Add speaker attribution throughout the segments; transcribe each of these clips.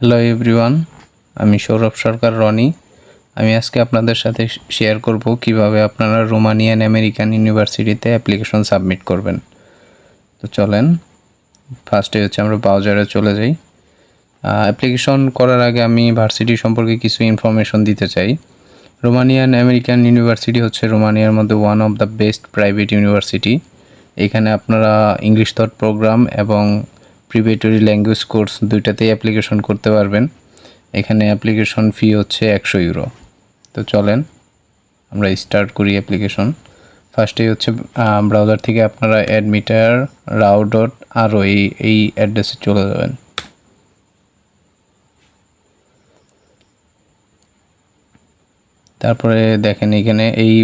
Speaker 1: Hello everyone আমি সৌরভ সরকার, রনি। আমি আজকে আপনাদের সাথে শেয়ার করব কীভাবে আপনারা রোমানিয়ান আমেরিকান ইউনিভার্সিটিতে অ্যাপ্লিকেশন সাবমিট করবেন। তো চলেন ফার্স্টে হচ্ছে আমরা ব্রাউজারে চলে যাই। অ্যাপ্লিকেশন করার আগে আমি ভার্সিটি সম্পর্কে কিছু ইনফরমেশন দিতে চাই। রোমানিয়ান আমেরিকান ইউনিভার্সিটি হচ্ছে রোমানিয়ার মধ্যে one of the best private university এখানে আপনারা ইংলিশ থট প্রোগ্রাম এবং প্রিপেটরি ল্যাঙ্গুয়েজ কোর্স দুইটাতেই অ্যাপ্লিকেশন করতে পারবেন। এখানে অ্যাপ্লিকেশন ফি হচ্ছে একশো ইউরো তো চলেন, আমরা স্টার্ট করি অ্যাপ্লিকেশন ফার্স্টে হচ্ছে ব্রাউজার থেকে আপনারা অ্যাডমিটার রাও ডট আরও এই এই অ্যাড্রেসে চলে যাবেন। তারপরে দেখেন এখানে এই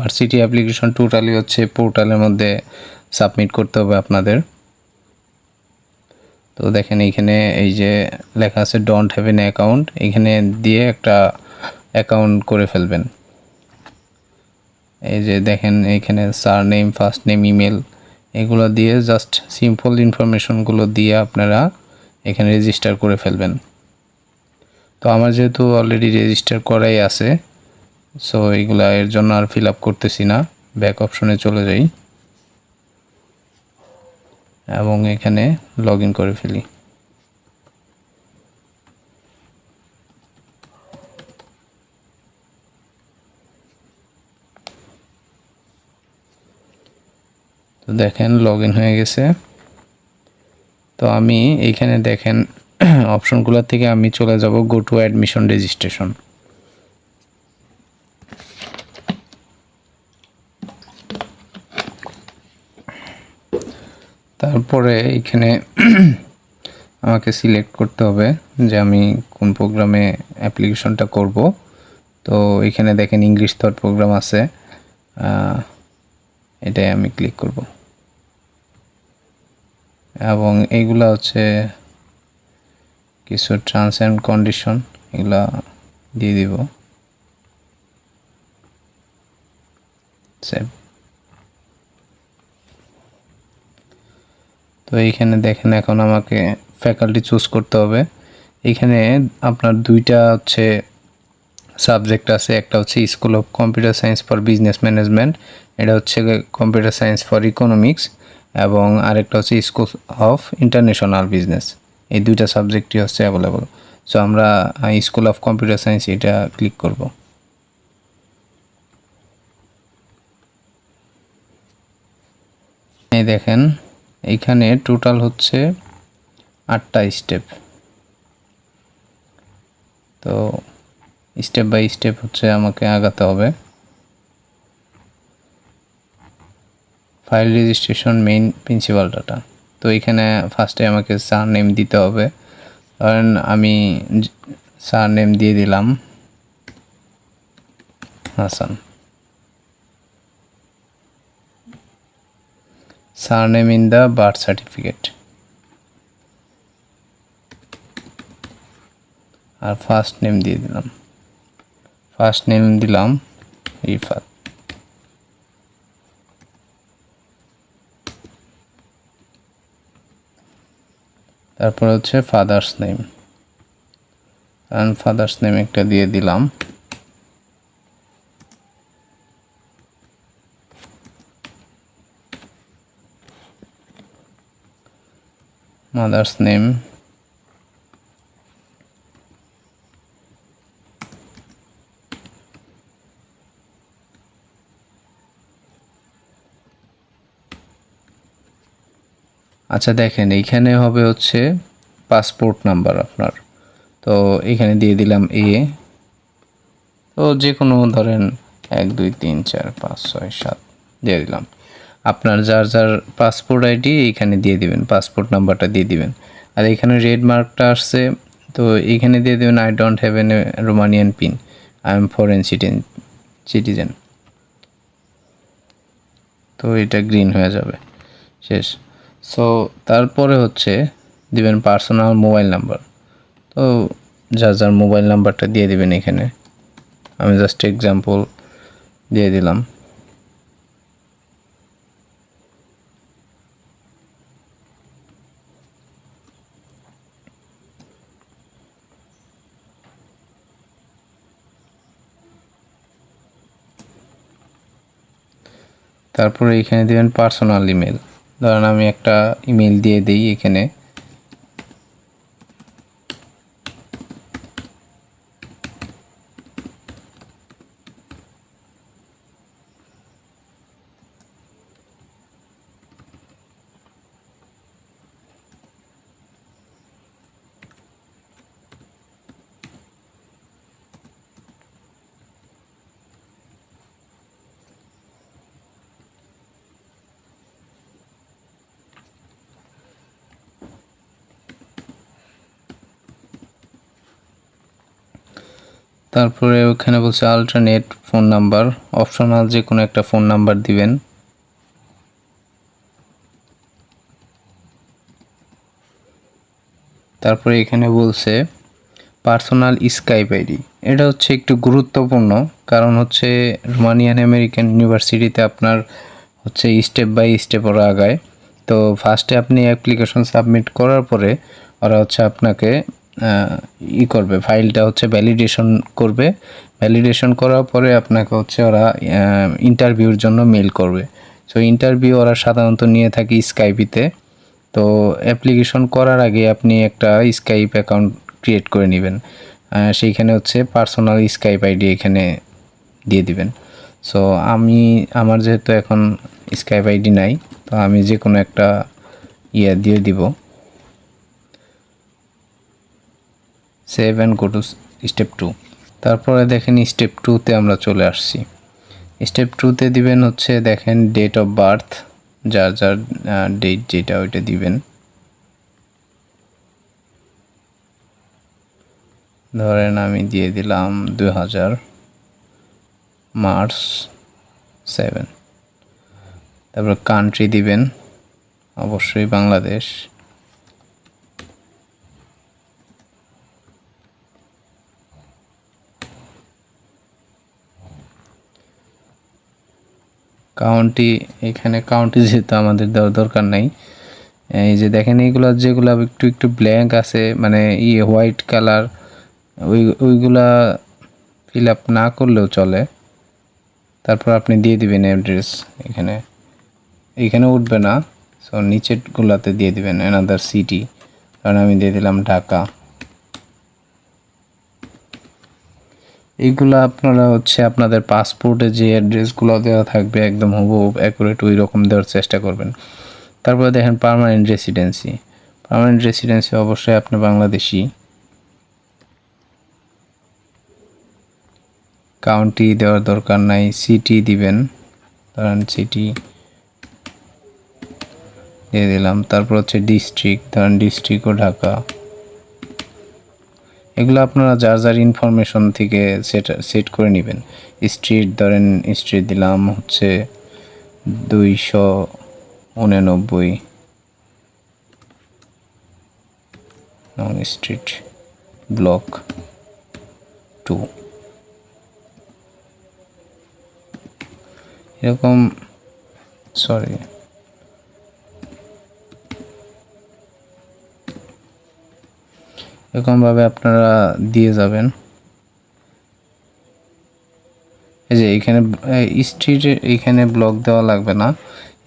Speaker 1: ভার্সিটি অ্যাপ্লিকেশন টোটালি হচ্ছে পোর্টালের মধ্যে সাবমিট করতে হবে আপনাদের। তো দেখেন এইখানে এই যে লেখা আছে ডোন্ট হ্যাভ এন অ্যাকাউন্ট এখানে দিয়ে একটা অ্যাকাউন্ট করে ফেলবেন। এই যে দেখেন এখানে surname first name email এগুলো দিয়ে জাস্ট সিম্পল ইনফরমেশনগুলো দিয়ে আপনারা এখানে রেজিস্টার করে ফেলবেন। তো আমার যেহেতু অলরেডি রেজিস্টার করাই আছে সো এইগুলা এর জন্য আর ফিল আপ করতেছি না। ব্যাক অপশনে চলে যাই। এবং এখানে লগ করে ফেলি। তো দেখেন লগ হয়ে গেছে। তো আমি এখানে দেখেন অপশনগুলোর থেকে আমি চলে যাব গো টু অ্যাডমিশন রেজিস্ট্রেশন তারপরে এখানে আমাকে সিলেক্ট করতে হবে যে আমি কোন প্রোগ্রামে অ্যাপ্লিকেশনটা করব। তো এখানে দেখেন ইংলিশ থট প্রোগ্রাম আছে। এটাই আমি ক্লিক করব। এবং এইগুলা হচ্ছে কিছু টার্মস অ্যান্ড কন্ডিশন এগুলা দিয়ে দিব। সেভ তো এইখানে দেখেন এখন আমাকে ফ্যাকাল্টি চুজ করতে হবে। এখানে আপনার দুইটা হচ্ছে সাবজেক্ট আছে, একটা হচ্ছে school of computer science for business management এটা হচ্ছে কম্পিউটার সায়েন্স ফর ইকোনমিক্স এবং আরেকটা হচ্ছে স্কুল অফ ইন্টারন্যাশনাল বিজনেস এই দুইটা সাবজেক্টই হচ্ছে অ্যাভেলেবল সো আমরা স্কুল অফ কম্পিউটার সায়েন্স এটা ক্লিক করব। এই দেখেন এইখানে টোটাল হচ্ছে আটটা স্টেপ তো স্টেপ বাই স্টেপ হচ্ছে আমাকে আগাতে হবে। File registration main principal data তো এখানে ফার্স্টে আমাকে সার নেম দিতে হবে। কারণ আমি সার নেম দিয়ে দিলাম। Hasan. Surname in the birth certificate. আর ফার্স্ট নেম দিয়ে দিলাম। ফার্স্ট নেম দিলাম রিফাত তারপর হচ্ছে ফাদার্স নেম ফাদার্স নেম একটা দিয়ে দিলাম। Mother's name. আচ্ছা দেখেন, এইখানে হবে হচ্ছে পাসপোর্ট নাম্বার আপনার। তো এখানে দিয়ে দিলাম এ তো যে কোনো ধরেন এক, দুই, তিন, চার, পাঁচ, ছয়, সাত, দিয়ে দিলাম। আপনার যার যার পাসপোর্ট আইডি এখানে দিয়ে দিবেন পাসপোর্ট নাম্বারটা দিয়ে দিবেন। আর এখানে রেড মার্কটা আসছে, তো এইখানে দিয়ে দেবেন I don't have an Romanian PIN I am foreign citizen citizen তো এটা গ্রিন হয়ে যাবে, শেষ। সো তারপরে হচ্ছে দিবেন পার্সোনাল মোবাইল নাম্বার তো যার যার মোবাইল নাম্বারটা দিয়ে দিবেন এখানে, আমি জাস্ট এক্সাম্পল দিয়ে দিলাম। তারপরে এখানে দেবেন পার্সোনাল ইমেল ধরেন আমি একটা ইমেল দিয়ে দিই এখানে। তারপরে ওখানে বলছে আল্টারনেট ফোন নাম্বার অপশনাল যে কোনো একটা ফোন নাম্বার দিবেন। তারপরে এখানে বলছে পার্সোনাল স্কাইপ আইডি এটা হচ্ছে একটু গুরুত্বপূর্ণ, কারণ হচ্ছে রোমানিয়ান আমেরিকান ইউনিভার্সিটিতে আপনার হচ্ছে স্টেপ বাই স্টেপ ওরা আগায়। তো ফার্স্টে আপনি অ্যাপ্লিকেশন সাবমিট করার পরে ওরা হচ্ছে আপনাকে ই করবে ফাইলটা হচ্ছে ভ্যালিডেশন করবে। ভ্যালিডেশন করার পরে আপনাকে হচ্ছে ওরা ইন্টারভিউর জন্য মেল করবে। সো ইন্টারভিউ ওরা সাধারণত নিয়ে থাকে স্কাইপিতে তো অ্যাপ্লিকেশন করার আগে আপনি একটা স্কাইপ অ্যাকাউন্ট ক্রিয়েট করে নেবেন। সেইখানে হচ্ছে পার্সোনাল স্কাইপ আইডি এখানে দিয়ে দিবেন। সো আমি, আমার যেহেতু এখন স্কাইপ আইডি নাই, তো আমি যে কোনো একটা ইয়ে দিয়ে দিব। Save and go to step two. তারপরে দেখেন স্টেপ টুতে আমরা চলে আসছি। স্টেপ টুতে দিবেন হচ্ছে দেখেন ডেট অফ বার্থ, যার যার ডেট যেটা ওইটা দিবেন। ধরেন আমি দিয়ে দিলাম দুই হাজার মার্চ সেভেন। তারপর কান্ট্রি দিবেন, অবশ্যই বাংলাদেশ। কাউন্টি এখানে কাউন্টি যেহেতু আমাদের দেওয়ার দরকার নাই, এই যে দেখেন এইগুলো যেগুলো একটু একটু ব্ল্যাঙ্ক আছে মানে ইয়ে হোয়াইট কালার ওই, ওইগুলা ফিল আপ না করলেও চলে। তারপর আপনি দিয়ে দিবেন অ্যাড্রেস এখানে। এখানে উঠবে না সো নিচেরগুলাতে দিয়ে দিবেন অ্যানাদার সিটি কারণ আমি দিয়ে দিলাম ঢাকা। এইগুলো আপনারা হচ্ছে আপনাদের পাসপোর্টে যে অ্যাড্রেসগুলো দেওয়া থাকবে একদম হুবহু অ্যাকুরেট ওই রকম দেওয়ার চেষ্টা করবেন। তারপরে দেখেন পারমানেন্ট রেসিডেন্সি পারমানেন্ট রেসিডেন্সি অবশ্যই আপনি বাংলাদেশি। কাউন্টি দেওয়ার দরকার নাই সিটি দিবেন। ধরেন সিটি দিয়ে দিলাম। তারপর হচ্ছে ডিস্ট্রিক্ট ধরেন ডিস্ট্রিক্টও ঢাকা। এগুলো আপনারা যার যার ইনফরমেশন থেকে সেট সেট করে নেবেন। স্ট্রিট ধরেন স্ট্রিট দিলাম হচ্ছে দুইশো উননব্বই। স্ট্রিট ব্লক টু এরকম সরি এরকমভাবে আপনারা দিয়ে যাবেন। এই যে এখানে স্ট্রিটের এখানে ব্লক দেওয়া লাগবে না।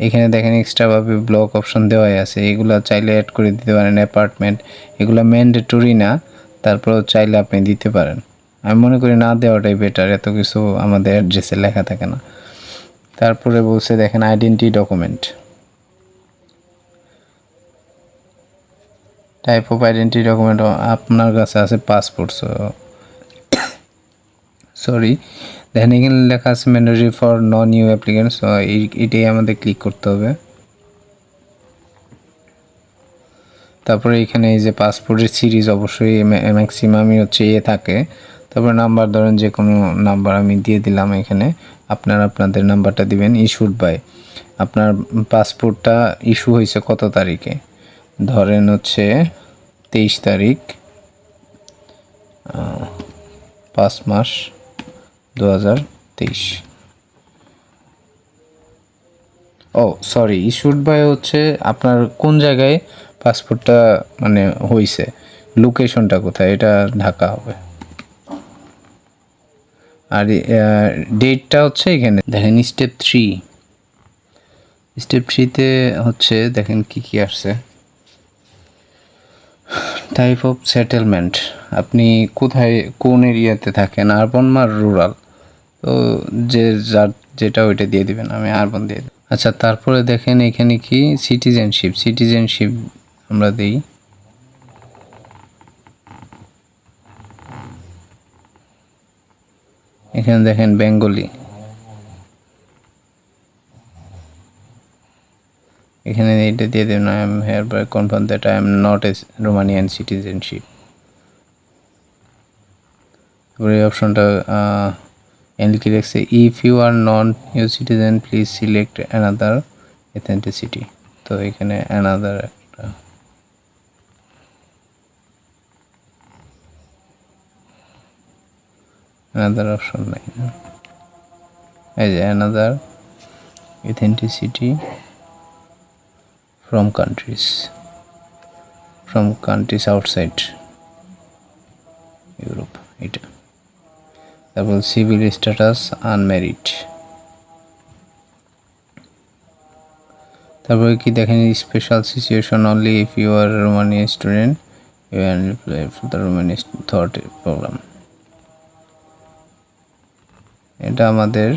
Speaker 1: এখানে দেখেন এক্সট্রাভাবে ব্লক অপশন দেওয়াই আছে। এগুলো চাইলে অ্যাড করে দিতে পারেন অ্যাপার্টমেন্ট এগুলো ম্যান্ডেটরি না তারপর চাইলে আপনি দিতে পারেন। আমি মনে করি না দেওয়াটাই বেটার এত কিছু আমাদের অ্যাড্রেসে লেখা থাকে না। তারপরে বলছে দেখেন identity document type of identity document আপনার কাছে আছে পাসপোর্ট সো সরি দেখেন এখানে লেখা আছে mandatory for non EU applicant so এটাই আমাদের ক্লিক করতে হবে। তারপরে এখানে এই যে পাসপোর্টের সিরিজ অবশ্যই ম্যাক্সিমামই হচ্ছে এ থাকে। তারপরে নাম্বার ধরেন যে কোনো নাম্বার আমি দিয়ে দিলাম এখানে, আপনার আপনাদের নাম্বারটা দিবেন ইস্যুড বাই আপনার পাসপোর্টটা ইস্যু হয়েছে কত তারিখে? ধরেন হচ্ছে তেইশ তারিখ পাঁচ মাস দু হাজার তেইশ। ও সরি ইস্যুড বাই হচ্ছে আপনার কোন জায়গায় পাসপোর্টটা মানে হয়েছে লোকেশনটা কোথায়? এটা ঢাকা হবে। আর ডেটটা হচ্ছে এখানে, দেখেন স্টেপ থ্রি স্টেপ থ্রিতে হচ্ছে, দেখেন কি কি আসছে। টাইপ অফ সেটেলমেন্ট আপনি কোথায়, কোন এরিয়াতে থাকেন? আরবন বা রুরাল তো যে যার, যেটা ওইটা দিয়ে দিবেন, আমি আরবন দিয়ে দিই। আচ্ছা তারপরে দেখেন এখানে কি? সিটিজেনশিপ সিটিজেনশিপ আমরা দিই। এখানে দেখেন বেঙ্গলি এখানে এইটা দিয়ে দেবেন I am hereby confirm that I am not a Romanian citizenship এই অপশনটা এনকি লিখছে if you are non EU citizen please select another authenticity তো এখানে অ্যানাদার একটা। অ্যানাদার অপশন নাই এই যে another authenticity from countries from countries outside Europe এটা। তারপর সিভিল স্ট্যাটাস আনম্যারিড তারপরে কি দেখেন special situation only if you are Romanian student you are for the Romanian taught program এটা আমাদের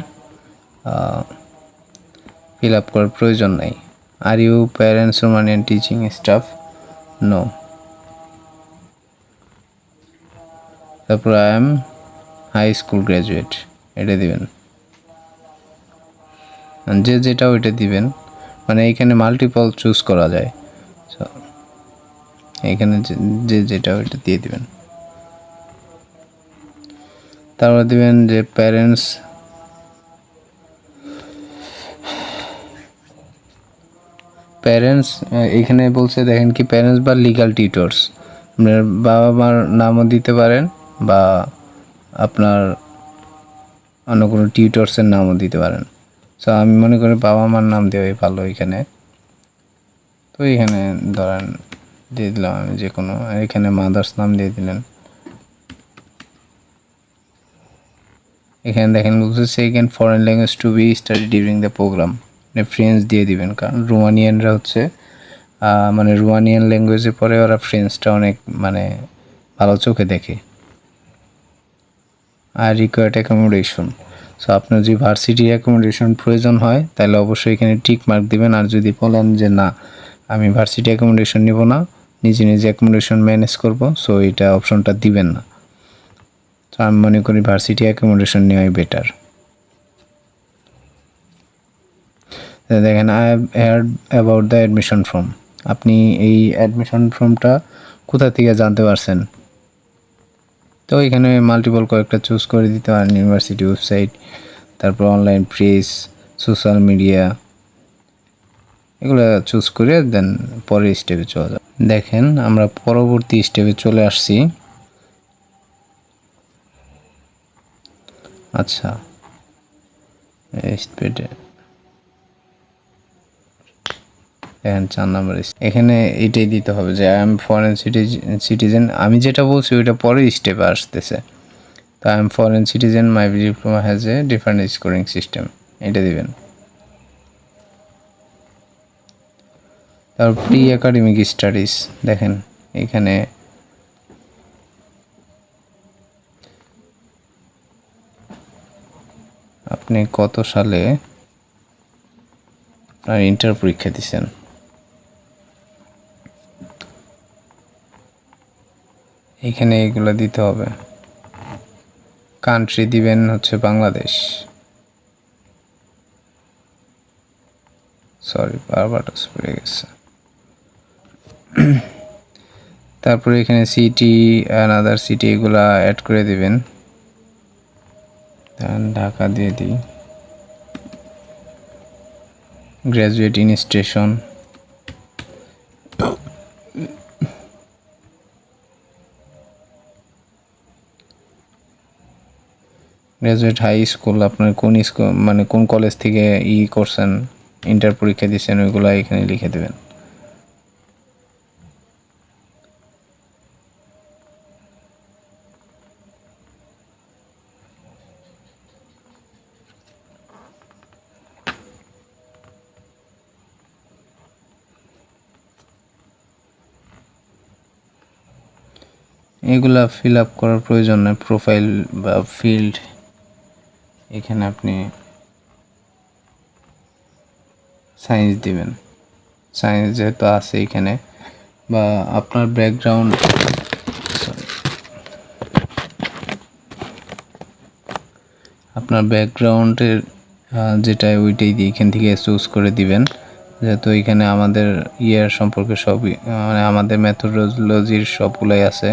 Speaker 1: ফিল আপ করার প্রয়োজন নাই। Are you parents Romanian teaching staff no তারপর I am high school graduate এটা দিবেন। যে যেটা ওইটা দিবেন। মানে এইখানে মাল্টিপল চুজ করা যায়। So, এখানে যে যেটা ওইটা দিয়ে দিবেন। তারপর দিবেন যে প্যারেন্টস প্যারেন্টস এখানে বলছে, দেখেন কি প্যারেন্টস বা লিগাল টিউটর্স আপনার বাবা মার নামও দিতে পারেন, বা আপনার অন্য কোনো টিউটর্সের নামও দিতে পারেন। সো আমি মনে করি বাবা মার নাম দেওয়াই ভালো এখানে। তো এখানে ধরেন, দিয়ে দিলাম আমি যে কোনো, এখানে মাদার্স নাম দিয়ে দিলেন। এখানে দেখেন বলছে second foreign language to be study during the program মানে ফ্রেঞ্চ দিয়ে দিবেন। কারণ রোমানিয়ানরা হচ্ছে মানে রোমানিয়ান ল্যাঙ্গুয়েজের পরে ওরা ফ্রেঞ্চটা অনেক মানে ভালো চোখে দেখে। আর রিকোয়ার্ড অ্যাকোমোডেশন সো আপনার যদি ভার্সিটি অ্যাকোমোডেশন প্রয়োজন হয়, তাহলে অবশ্যই এখানে টিক মার্ক দিবেন। আর যদি বলেন যে না, আমি ভার্সিটি অ্যাকোমোডেশন নিব না, নিজে নিজে অ্যাকোমোডেশন ম্যানেজ করব সো এটা অপশনটা দিবেন না। তো আমি মনে করি ভার্সিটি অ্যাকোমোডেশন নেওয়াই বেটার দেখেন I heard about the admission form আপনি এই অ্যাডমিশন ফর্মটা কোথা থেকে জানতে পারছেন? তো এখানে মাল্টিপল কয়েকটা চুজ করে দিতে পারেন ইউনিভার্সিটি ওয়েবসাইট তারপর অনলাইন প্রেস সোশ্যাল মিডিয়া এগুলো চুজ করে দেন, পরের স্টেপে চলে যাবে দেখেন, আমরা পরবর্তী স্টেপে চলে আসছি। আচ্ছা স্টেপে দেখেন চার নাম্বার এখানে এটাই দিতে হবে যে আই এম ফরেন সিটিজেন আমি যেটা বলছি, ওইটা পরে স্টেপে আসতেছে। তো I am foreign citizen my diploma has a different scoring system এটা দিবেন। তারপর প্রি একাডেমিক স্টাডিজ দেখেন, এখানে আপনি কত সালে আপনার ইন্টার পরীক্ষা দিছেন? এখানে এগুলো দিতে হবে। কান্ট্রি দিবেন হচ্ছে বাংলাদেশ। সরি বারবার পড়ে গেছে। তারপরে এখানে সিটি আদার সিটি এগুলা অ্যাড করে দিবেন। ঢাকা দিয়ে দিই। Graduate in graduate high school আপনার কোন স্কুল মানে কোন কলেজ থেকে ই করছেন ইন্টার পরীক্ষা দিচ্ছেন, ওইগুলো এখানে লিখে দেবেন। এগুলা ফিল আপ করার প্রয়োজন নেই প্রোফাইল বা ফিল্ড এখানে আপনি সায়েন্স দিবেন। সায়েন্স যেহেতু আছে এখানে, বা আপনার ব্যাকগ্রাউন্ড আপনার ব্যাকগ্রাউন্ডের যেটা ওইটাই দিয়ে এখান থেকে চুজ করে দিবেন। যেহেতু এখানে আমাদের ইয়ার সম্পর্কে সবই মানে আমাদের মেথোডোলজির সবগুলাই আছে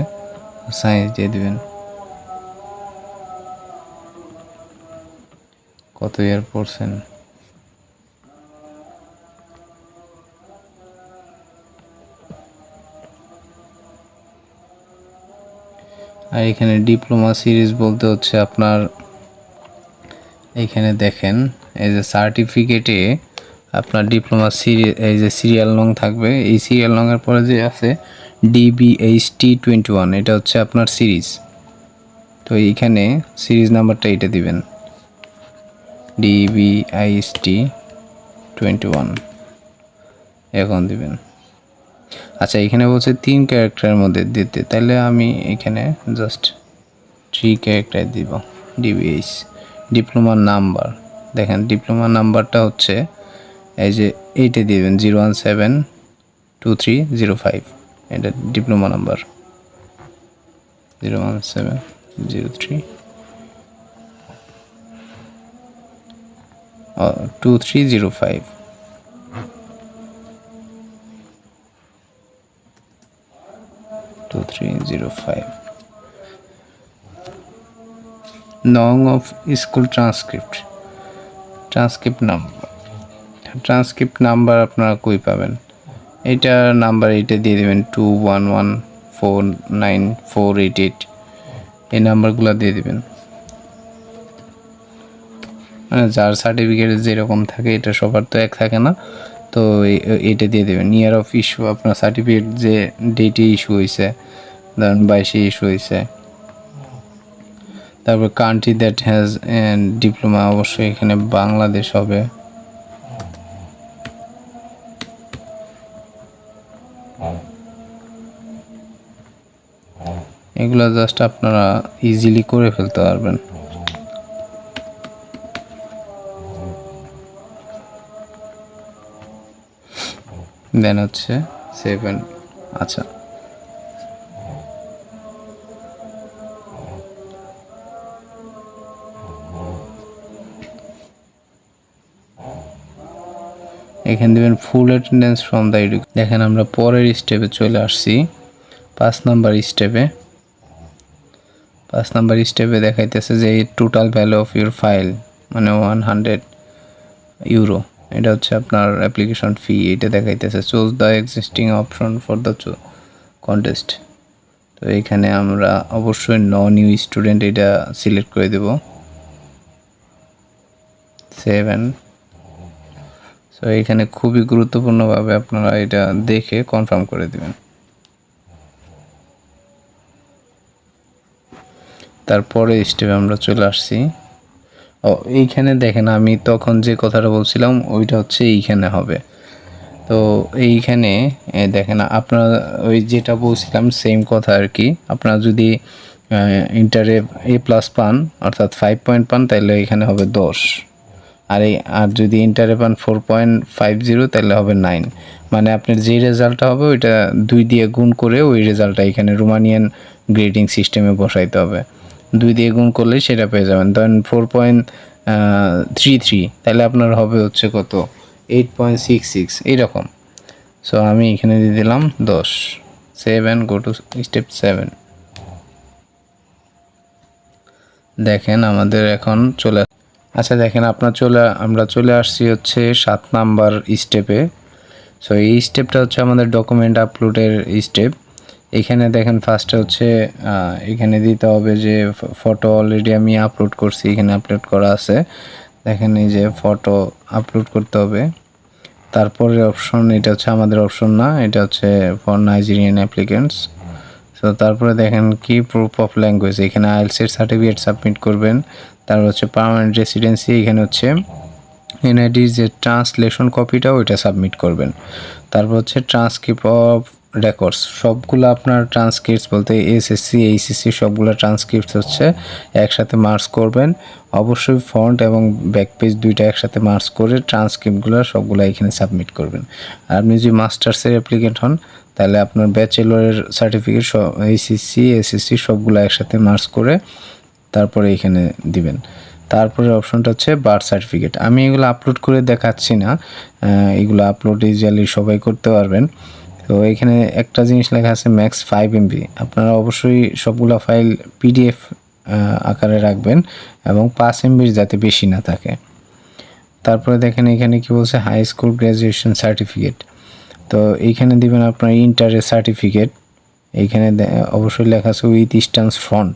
Speaker 1: সায়েন্স দিয়ে দিবেন। কত ইয়ার পড়ছেন? আর এখানে ডিপ্লোমা সিরিজ বলতে হচ্ছে আপনার এইখানে দেখেন, এই যে সার্টিফিকেটে আপনার ডিপ্লোমা সিরিজ এই যে সিরিয়াল নং থাকবে। এই সিরিয়াল নংয়ের পরে যে আছে ডিবিএইচ টি টোয়েন্টি ওয়ান এটা হচ্ছে আপনার সিরিজ তো এইখানে সিরিজ নাম্বারটা এটা দিবেন। ডিবিআইএস টি টোয়েন্টি ওয়ান এখন দিবেন। আচ্ছা এখানে বলছে তিন ক্যারেক্টারের মধ্যে দিতে। তাহলে আমি এখানে জাস্ট থ্রি ক্যারেক্টার দিব। ডিবিএইচ ডিপ্লোমার নাম্বার দেখেন ডিপ্লোমা নাম্বারটা হচ্ছে এই যে এইটে দিবেন zero one seven two three zero five এটা diploma number zero one seven zero three two three zero five two three zero five নং of school transcript transcript number transcript number আপনারা কই পাবেন? এটা নাম্বার এইটা দিয়ে দেবেন two one one four nine four eight eight এই নাম্বারগুলো দিয়ে দেবেন। যার সার্টিফিকেট যেরকম থাকে, এটা সবার তো এক থাকে না। তো এটা দিয়ে দেবেন। ইয়ার অফ ইস্যু আপনার সার্টিফিকেট যে ডেটে ইস্যু হয়েছে ধরেন বাইশে ইস্যু হয়েছে তারপর কান্ট্রি দ্যাট হ্যাজ ডিপ্লোমা অবশ্যই এখানে বাংলাদেশ হবে। এগুলো জাস্ট আপনারা ইজিলি করে ফেলতে পারবেন। দেন হচ্ছে সেভেন আচ্ছা। এখানে দেবেন ফুল অ্যাটেন্ডেন্স ফ্রম দ্য দেখেন আমরা পরের স্টেপে চলে আসছি। পাঁচ নাম্বার স্টেপে পাঁচ নাম্বার স্টেপে দেখাইতেছে যে total value of your file মানে ওয়ান হান্ড্রেড ইউরো এটা হচ্ছে আপনার অ্যাপ্লিকেশন ফি এটা দেখাইতেছে। Choose the existing option for the contest তো এখানে আমরা অবশ্যই ন নিউ স্টুডেন্ট এটা সিলেক্ট করে দেব। সেভেন সো এখানে খুবই গুরুত্বপূর্ণভাবে আপনারা এটা দেখে কনফার্ম করে দিবেন। তারপরে স্টেপে আমরা চলে আসছি। এইখানে দেখেন আমি তখন যে কথাটা বলছিলাম, ওইটা হচ্ছে এইখানে হবে। তো এইখানে দেখেন আপনারা ওই যেটা বলছিলাম সেম কথা আর কি। আপনারা যদি ইন্টারে এ প্লাস পান, অর্থাৎ ফাইভ পয়েন্ট পান তাহলে এখানে হবে দশ। আর এই, আর যদি ইন্টারে পান ফোর পয়েন্ট ফাইভ জিরো তাহলে হবে নাইন মানে আপনার যে রেজাল্টটা হবে, ওইটা দুই দিয়ে গুণ করে ওই রেজাল্টটা এখানে রোমানিয়ান গ্রেডিং সিস্টেমে বসাইতে হবে। দুই দিয়ে গুণ করলে সেটা পেয়ে যাবেন। ধরেন ফোর পয়েন্ট থ্রি থ্রি তাহলে আপনার হবে হচ্ছে কত? এইট পয়েন্ট সিক্স সিক্স এইরকম। সো আমি এখানে দিয়ে দিলাম দশ। Seven go to step seven দেখেন আমাদের এখন চলে আচ্ছা দেখেন আপনার চলে আমরা চলে আসছি হচ্ছে সাত নাম্বার স্টেপে সো এই স্টেপটা হচ্ছে আমাদের ডকুমেন্ট আপলোডের স্টেপ এখানে দেখেন ফার্স্টে হচ্ছে এখানে দিতে হবে যে ফটো অলরেডি আমি আপলোড করছি, এখানে আপলোড করা আছে। দেখেন এই যে ফটো আপলোড করতে হবে। তারপরে অপশন এটা হচ্ছে আমাদের অপশন না, এটা হচ্ছে ফর নাইজেরিয়ান অ্যাপ্লিকেন্টস সো তারপরে দেখেন কি প্রুফ অফ ল্যাঙ্গুয়েজ এখানে আইএলসের সার্টিফিকেট সাবমিট করবেন। তারপর হচ্ছে পার্মানেন্ট রেসিডেন্সি এখানে হচ্ছে এনআইডির যে ট্রান্সলেশন কপিটা ওইটা সাবমিট করবেন। তারপর হচ্ছে ট্রান্সক্রিপ্ট অফ রেকর্ডস সবগুলো আপনার ট্রান্সক্রিপ্টস বলতে এসএসসি এইচএসসি সবগুলো ট্রান্সক্রিপ্টস হচ্ছে, একসাথে মার্চ করবেন। অবশ্যই ফ্রন্ট এবং ব্যাক পেজ দুইটা একসাথে মার্চ করে ট্রান্সক্রিপ্টগুলো সবগুলো এখানে সাবমিট করবেন। আর আপনি যদি মাস্টার্সের অ্যাপ্লিকেন্ট হন, তাহলে আপনার ব্যাচেলরের সার্টিফিকেট সব এইচএসসি এসএসসি সবগুলো একসাথে মার্চ করে তারপরে এখানে দিবেন। তারপরে অপশনটা হচ্ছে বার্থ সার্টিফিকেট আমি এগুলো আপলোড করে দেখাচ্ছি না এগুলো আপলোড ইজিয়ালি সবাই করতে পারবেন। তো এখানে একটা জিনিস লেখা আছে ম্যাক্স ফাইভ এমবি আপনারা অবশ্যই সবগুলো ফাইল পিডিএফ আকারে রাখবেন এবং পাঁচ এমবির যাতে বেশি না থাকে। তারপরে দেখেন এখানে কি বলছে হাই স্কুল গ্র্যাজুয়েশন সার্টিফিকেট তো এইখানে দিবেন আপনার ইন্টারের সার্টিফিকেট এইখানে অবশ্যই লেখা আছে উইথ স্টান্স ফন্ট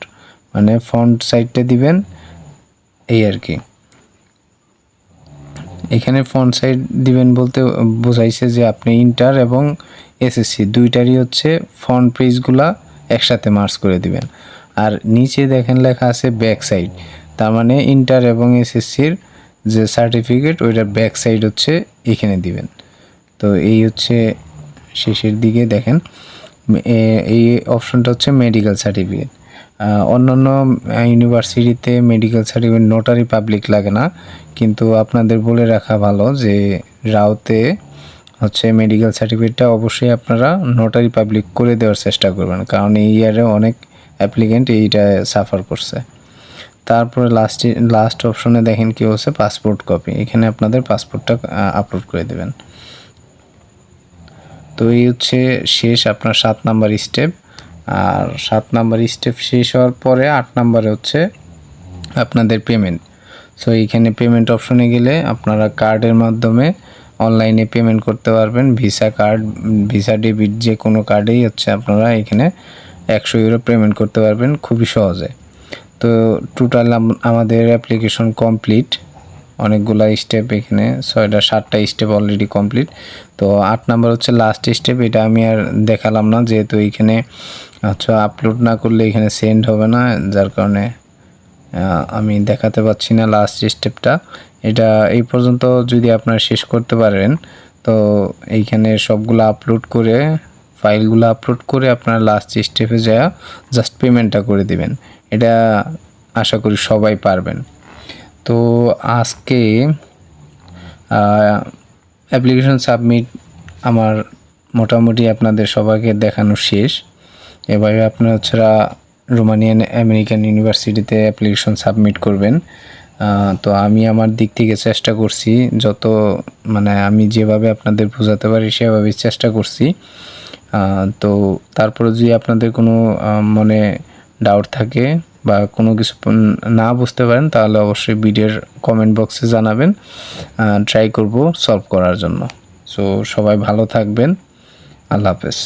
Speaker 1: মানে ফন্ট সাইডটা দিবেন, এই আর কি। এখানে ফন্ট সাইড দিবেন বলতে, বোঝাইছে যে আপনি ইন্টার এবং এসএসসি দুইটারই হচ্ছে ফন্ট পেজগুলা একসাথে মার্চ করে দিবেন। আর নিচে দেখেন লেখা আছে ব্যাক সাইড তার মানে ইন্টার এবং এসএসসির যে সার্টিফিকেট ওইটার ব্যাক সাইড হচ্ছে এখানে দিবেন। তো এই হচ্ছে শেষের দিকে দেখেন এই অপশনটা হচ্ছে মেডিকেল সার্টিফিকেট অন্যান্য ইউনিভার্সিটিতে মেডিকেল সার্টিফিকেট নোটারি পাবলিক লাগে না, কিন্তু আপনাদের বলে রাখা ভালো যে রাউতে হচ্ছে মেডিকেল সার্টিফিকেটটা অবশ্যই আপনারা নোটারি পাবলিক করে দেওয়ার চেষ্টা করবেন। কারণ এই ইয়ারে অনেক অ্যাপ্লিকেন্ট এইটা সাফার করছে। তারপরে লাস্টে লাস্ট অপশনে দেখেন কি হচ্ছে পাসপোর্ট কপি এখানে আপনাদের পাসপোর্টটা আপলোড করে দেবেন। তো এই হচ্ছে শেষ আপনার সাত নাম্বার স্টেপ আর সাত নাম্বার স্টেপ শেষ হওয়ার পরে আট নাম্বারে হচ্ছে আপনাদের পেমেন্ট সো এইখানে পেমেন্ট অপশনে গেলে আপনারা কার্ডের মাধ্যমে অনলাইনে পেমেন্ট করতে পারবেন। ভিসা কার্ড ভিসা ডেবিট যে কোনো কার্ডেই হচ্ছে আপনারা এখানে একশো ইউরো পেমেন্ট করতে পারবেন খুবই সহজে। তো টোটাল আমাদের অ্যাপ্লিকেশন কমপ্লিট অনেকগুলা স্টেপ এখানে, ছয়টা সাতটা স্টেপ অলরেডি কমপ্লিট তো আট নাম্বার হচ্ছে লাস্ট স্টেপ এটা আমি আর দেখালাম না, যেহেতু এখানে আচ্ছা আপলোড না করলে এখানে সেন্ড হবে না, যার কারণে আমি দেখাতে পাচ্ছি না লাস্ট স্টেপটা এটা এই পর্যন্ত যদি আপনারা শেষ করতে পারেন, তো এইখানে সবগুলো আপলোড করে, ফাইলগুলো আপলোড করে আপনারা লাস্ট স্টেপে যা জাস্ট পেমেন্টটা করে দিবেন। এটা আশা করি সবাই পারবেন। তো আজকে অ্যাপ্লিকেশন সাবমিট আমার মোটামুটি আপনাদের সবাইকে দেখানো শেষ। এভাবে আপনারা হচ্ছেরা রোমানিয়ান আমেরিকান ইউনিভার্সিটিতে অ্যাপ্লিকেশন সাবমিট করবেন। তো আমি আমার দিক থেকে চেষ্টা করছি, যত মানে আমি যেভাবে আপনাদের বোঝাতে পারি সেভাবেই চেষ্টা করছি। তো তারপরে যদি আপনাদের কোনো মনে ডাউট থাকে বা কোনো কিছু না বুঝতে পারেন, তাহলে অবশ্যই ভিডিওর কমেন্ট বক্সে জানাবেন। ট্রাই করব সলভ করার জন্য। সো সবাই ভালো থাকবেন। আল্লাহ হাফেজ।